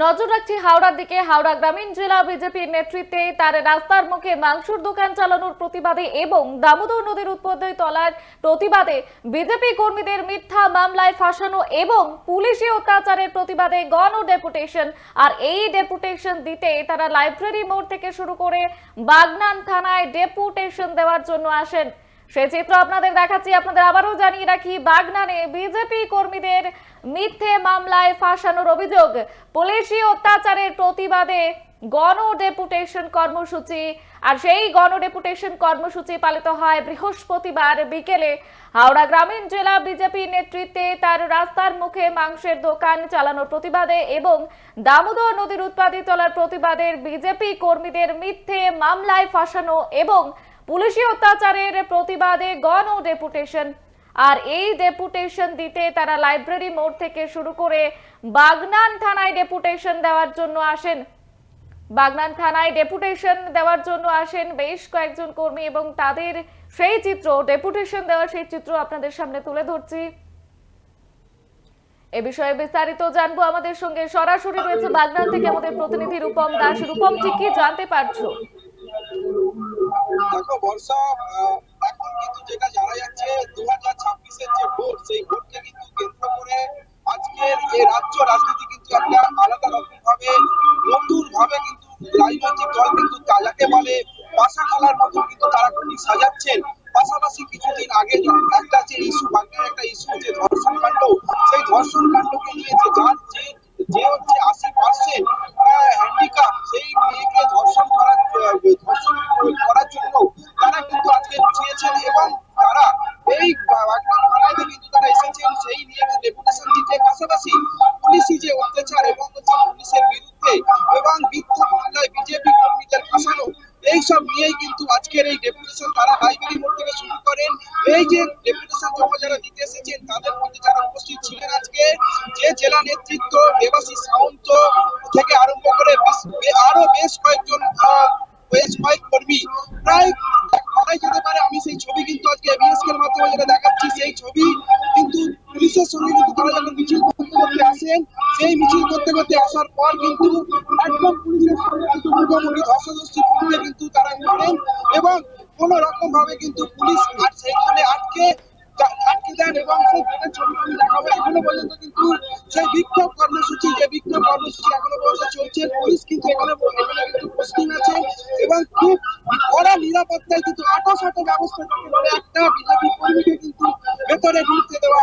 নজর রাখছি হাওড়ার দিকে। হাওড়া গ্রামীণ জেলা বিজেপির নেতৃত্বে তার রাস্তার মুখে মাংসর দোকান চালানোর প্রতিবাদে এবং দামোদর নদীর উৎপত্তি তলার প্রতিবাদে বিজেপি কর্মীদের মিথ্যা মামলায় ফাঁসানো এবং পুলিশি অত্যাচারের প্রতিবাদে গণ ডেপুটেশন আর এই ডেপুটেশন দিতে তারা লাইব্রেরি মোড় থেকে শুরু করে বাগনান থানায় ডেপুটেশন দেওয়ার জন্য আসেন। সেই চিত্র আপনাদের দেখাচ্ছি, আপনাদের আবারও জানিয়ে রাখি, বাগনানে বিজেপি কর্মীদের মিথ্যে মামলায় ফাঁসানোর অভিযোগ। পুলিশি অত্যাচারের প্রতিবাদে গণ ডেপুটেশন কর্মসূচি, আর সেই গণ ডেপুটেশন কর্মসূচি পালিত হয় বৃহস্পতিবার বিকেলে। হাওড়া গ্রামীণ জেলা বিজেপি নেতৃত্বে তার রাস্তার মুখে মাংসের দোকান চালানোর প্রতিবাদে এবং দামোদর নদীর উৎপাদি তোলার প্রতিবাদের বিজেপি কর্মীদের মিথ্যে মামলায় ফাঁসানো এবং পুলিশি অত্যাচারের প্রতিবাদে গণ ও ডেপুটেশন। আর এই ডেপুটেশন দিতে তারা লাইব্রেরি মোড় থেকে শুরু করে বাগনান থানায় ডেপুটেশন দেওয়ার জন্য আসেন। বাগনান থানায় ডেপুটেশন দেওয়ার জন্য আসেন বেশ কয়েকজন কর্মী এবং তাদের সেই চিত্র, ডেপুটেশন দেওয়ার সেই চিত্র আপনাদের সামনে তুলে ধরছি। এ বিষয়ে বিস্তারিত জানব আমাদের সঙ্গে। সরাসরি রয়েছে বাগনান থেকে আমাদের প্রতিনিধি রূপম দাস। রূপম, ঠিক জানতে পারছ? দেখো, বর্ষা এখন কিন্তু যেটা জানা যাচ্ছে দু হাজার ছাব্বিশের যে ভোট, সেই ভোটকে কিন্তু কেন্দ্র করে আজকের এই রাজ্য রাজনীতি কিন্তু একটা আলাদা রকম ভাবে নতুন ভাবে কিন্তু রাজনৈতিক দল কিন্তু তা- যাকে বলে পাশা খেলার মতো কিন্তু তারা খুবই সাজাচ্ছেন। পাশাপাশি কিছুদিন আগে একটা যে ইস্যু বাংলার একটা ইস্যু যে ধর্ষণ কাণ্ড, সেই ধর্ষণ কাণ্ডকে নিয়ে যে যার যে যে হচ্ছে আশি পার্সেন্ট পাশাপাশি পুলিশি যে অত্যাচার এবং হচ্ছে পুলিশের বিরুদ্ধে এবং মিথ্যা মামলায় বিজেপি কর্মীদের ফাঁসানো, এইসব নিয়েই কিন্তু আজকের এই ডেপুটেশন তারা লাইব্রেরি মোড় থেকে শুরু করেন। এই যে ডেপুটেশন জমা যারা দিতে এসেছেন, তাদের মধ্যে যারা উপস্থিত ছিলেন আজকে, যে জেলা নেতৃত্ব, দেবাশিস সামন্ত থেকে আরম্ভ করে আরও বেশ কয়েকজন বেশ কয়েক কর্মী। প্রায় বলাই যেতে পারে আমি সেই ছবি কিন্তু আজকে এবিএসকে এর মাধ্যমে যেটা দেখাচ্ছি, সেই ছবি কিন্তু পুলিশের সঙ্গে কিন্তু তারা যখন মিছিল করতে সেই মিছিল করতে করতে আসার পর কিন্তু একদম পুলিশের সঙ্গে কিন্তু মুখোমুখি ধস্তাধস্তি করতে কিন্তু তারা করেন এবং কোন রকম ভাবে কিন্তু পুলিশ আর সেখানে আটকে আটকে দেন এবং সেই ছবি আমি দেখাবো। এখনও পর্যন্ত কিন্তু সেই বিক্ষোভ কর্মসূচি, যে বিক্ষোভ কর্মসূচি এখনও পর্যন্ত চলছে, পুলিশ কিন্তু এখানে কিন্তু আছে এবং খুব কড়া নিরাপত্তায় কিন্তু আটো সাটো ব্যবস্থা একটা বিজেপি কর্মীকে কিন্তু ভেতরে ঢুকতে দেওয়া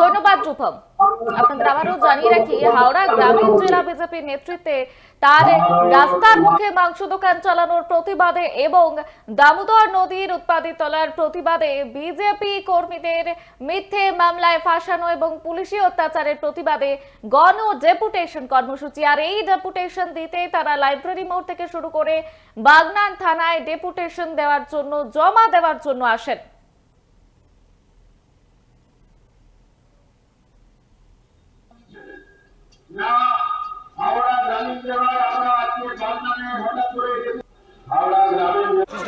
ধন্যবাদ, রূপম। আপনাদের আবারও জানিয়ে রাখি, হাওড়া গ্রামীণ জেলা বিজেপির নেতৃত্বে তার রাস্তার মুখে মাংস দোকান চালানোর প্রতিবাদে এবং দামোদর নদীর উৎপাদিত তলার প্রতিবাদে বিজেপি কর্মীদের মিথ্যে মামলায় ফাঁসানো এবং পুলিশি অত্যাচারের প্রতিবাদে গণ ডেপুটেশন কর্মসূচি। আর এই ডেপুটেশন দিতে তারা লাইব্রেরি মোড় থেকে শুরু করে বাগনান থানায় ডেপুটেশন দেওয়ার জন্য, জমা দেওয়ার জন্য আসেন।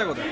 হাওড়া গ্রামীণ জেলার আমরা